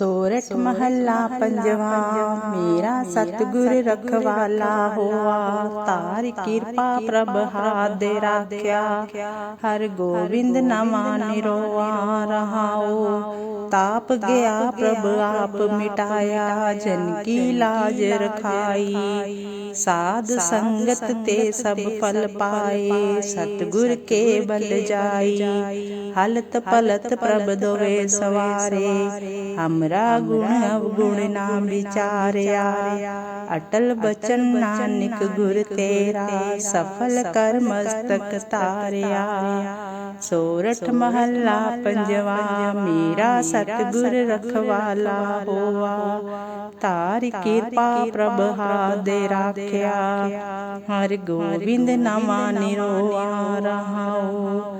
ਸੋਰਠ ਮਹੱਲਾ ਪੰਜਵਾ ਮੇਰਾ ਸਤਿਗੁਰ ਰਖਵਾਲਾ ਹੋਆ ਤਾਰ ਕਿਰਪਾ ਪ੍ਰਭ ਹਾਥ ਦੇ ਰਾਖਿਆ ਹਰ ਗੋਬਿੰਦ ਨਮਾ ਨਿਰੋਆ ਰਹਾਓ ਤਾਪ ਗਿਆ ਪ੍ਰਭ ਆਪ ਮਿਟਾਇਆ ਜਨ ਕੀ ਲਾਜ ਰਖਾਈ ਸਾਧ ਸੰਗਤ ਤੇ ਸਭ ਫਲ ਪਾਏ ਸਤਿਗੁਰ ਕੇ ਬਲ ਜਾਈ ਹਲਤ ਪਲਤ ਪ੍ਰਭ ਦੋਵੇ ਸਵਾਰੇ ਹਮਰਾ ਗੁਣ ਅਵਗੁਣ ਨਾ ਵਿਚਾਰਿਆ। ਅਟਲ ਬਚਨ ਨਾਨਕ ਗੁਰ ਤੇਰਾ। ਸਫਲ ਕਰ ਮਸਤਕ ਤਾਰਿਆ ਸੋਰਠ ਮਹੱਲਾ ਪੰਜਵਾ। ਮੇਰਾ ਸਤਿਗੁਰ ਰਖਵਾਲਾ ਹੋਆ। ਤਾਰੀ ਕਿਰਪਾ ਪ੍ਰਭ ਹਾਥ ਦੇ ਰਾਖਿਆ। ਹਰ ਗੋਬਿੰਦ ਨਾਮਾ ਨਿਰੋਆ ਰਹਾਉ।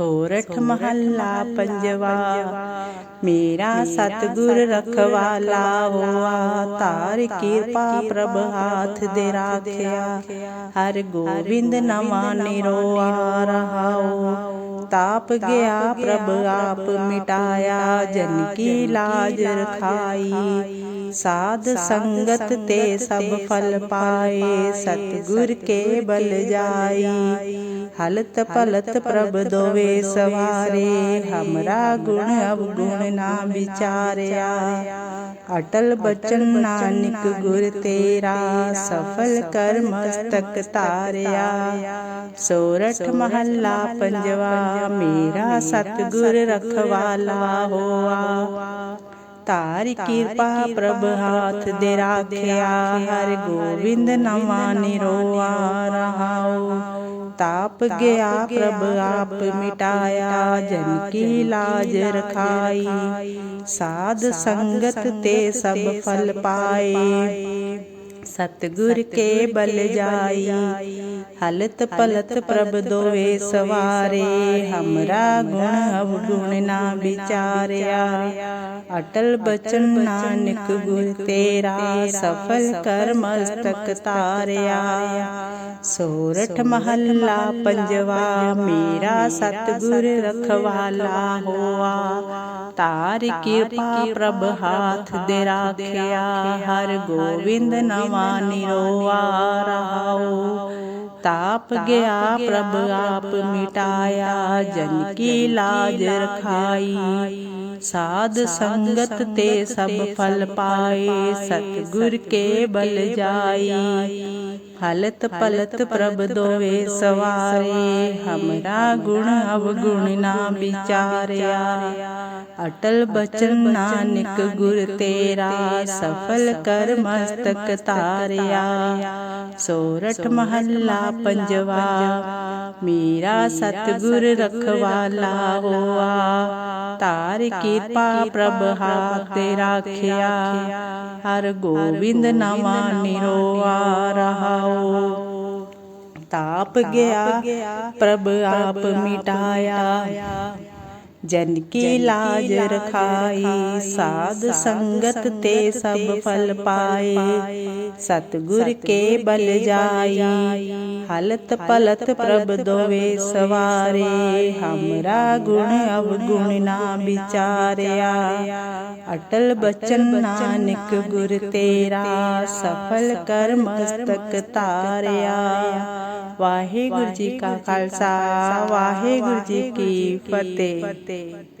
ਸੋਰਠ ਮਹੱਲਾ ਪੰਜਵਾ। ਮੇਰਾ ਸਤਿਗੁਰ ਰਖਵਾਲਾ ਹੋਆ। ਤਾਰ ਕਿਰਪਾ ਪ੍ਰਭ ਹਾਥ ਦੇ ਰਾਖਿਆ। ਹਰ ਗੋਬਿੰਦ ਨਮਾ ਨਿਰੋਆ ਰਹਾਉ ਤਾਪ ਗਿਆ ਪ੍ਰਭ ਆਪ ਮਿਟਾਇਆ ਜਨ ਕੀ ਲਾਜ ਰਖਾਈ। ਸਾਧ ਸੰਗਤ ਤੇ ਸਭ ਫਲ ਪਾਏ ਸਤਿਗੁਰ ਕੇ ਬਲ ਜਾਈ। ਹਲਤ ਪਲਤ ਪ੍ਰਭ ਦੋਵੇ ਸਵਾਰੇ। ਹਮਰਾ ਗੁਣ ਅਵਗੁਣ ਨਾ ਵਿਚਾਰਿਆ। ਅਟਲ ਬਚਨ ਨਾਨਕ ਗੁਰ ਤੇਰਾ। ਸਫਲ ਕਰ ਮਸਤਕ ਤਾਰਿਆ। ਸੋਰਠ ਮਹੱਲਾ ਪੰਜਵਾ। ਮੇਰਾ ਸਤਿਗੁਰ ਰਖਵਾਲਾ ਹੋਆ। ਤਾਰੀ ਕਿਰਪਾ ਪ੍ਰਭ ਹਾਥ ਦੇ ਰਾਖਿਆ, ਹਰ ਗੋਬਿੰਦ ਨਮਾ ਨਿਰੋਆ ਰਹਾਉ। ਤਾਪ ਗਿਆ ਪ੍ਰਭ ਆਪ ਮਿਟਾਇਆ, ਜਨ ਕੀ ਲਾਜ ਰਖਾਈ। ਸਾਧ ਸੰਗਤ ਤੇ ਸਭ ਫਲ ਪਾਏ। ਸਤਗੁਰ ਕੇ ਬਲ ਜਾਈ। ਹਲਤ ਪਲਤ ਪ੍ਰਭ ਦੋਵੇ ਸਵਾਰੇ। ਹਮਰਾ ਗੁਣ ਅਵਗੁਣ ਨਾ ਵਿਚਾਰਿਆ। ਅਟਲ ਬਚਨ ਨਾਨਕ ਗੁਰ ਤੇਰਾ। ਸਫਲ ਕਰ ਮਸਤਕ ਤਾਰਿਆ। ਸੋਰਠ ਮਹੱਲਾ ਪੰਜਵਾ। ਮੇਰਾ ਸਤਗੁਰ ਰਖਵਾਲਾ ਹੋਆ। ਤਾਰ ਕਿਰਪਾ ਪ੍ਰਭ ਹਾਥ ਦੇ ਰਾਖਿਆ। ਹਰ ਗੋਬਿੰਦ ਨਵਾ ਨਿਰੋਆ ਤਾਪ ਗਿਆ ਪ੍ਰਭ ਆਪ ਮਿਟਾਇਆ, ਜਨ ਕੀ ਲਾਜ ਰਖਾਈ। ਸਾਧ ਸੰਗਤ ਤੇ ਸਭ ਫਲ ਪਾਏ, ਸਤਗੁਰ ਕੇ ਬਲ ਜਾਈ। ਹਲਤ ਪਲਤ ਪ੍ਰਭ ਦੋਵੇ ਸਵਾਰੇ ਹਮਰਾ ਗੁਣ ਅਵਗੁਣ ਨਾ ਵਿਚਾਰਿਆ ਅਟਲ ਬਚਨ ਨਾਨਕ ਗੁਰ ਤੇਰਾ ਸਫਲ ਕਰ ਮਸਤਕ ਧਾਰਿਆ ਸੋਰਠ ਮਹੱਲਾ ਪੰਜਵਾ ਮੇਰਾ ਸਤਗੁਰ ਰਖਵਾਲਾ ਹੋਆ ਤਾਰ ਕਿਰਪਾ ਪ੍ਰਭ ਹਾਥ ਤੇ ਰਾਖਿਆ ਹਰ ਗੋਬਿੰਦ ਨਾਮਾ ਨਿਰੋਆ ਰਹਾਉ ਤਾਪ ਗਿਆ ਪ੍ਰਭ ਆਪ ਮਿਟਾਇਆ। ਜਨ ਕੀ ਲਾਜ ਰਖਾਈ ਸਾਧ ਸੰਗਤ ਤੇ ਸਭ ਫਲ ਪਾਏ। ਸਤਗੁਰ ਕੇ ਬਲ ਜਾਈ। ਹਲਤ ਪਲਤ ਪ੍ਰਭ ਦੋਵੇ ਸਵਾਰੇ। ਹਮਰਾ ਗੁਣ ਅਵਗੁਣ ਨਾ ਵਿਚਾਰਿਆ। ਅਟਲ ਬਚਨ ਨਾਨਕ ਗੁਰ ਤੇਰਾ। ਸਫਲ ਕਰ ਮਸਤਕ ਧਾਰਿਆ। ਵਾਹਿਗੁਰੂ ਜੀ ਕਾ ਖਾਲਸਾ। ਵਾਹਿਗੁਰੂ ਜੀ ਕੀ ਫਤਿਹ। birthday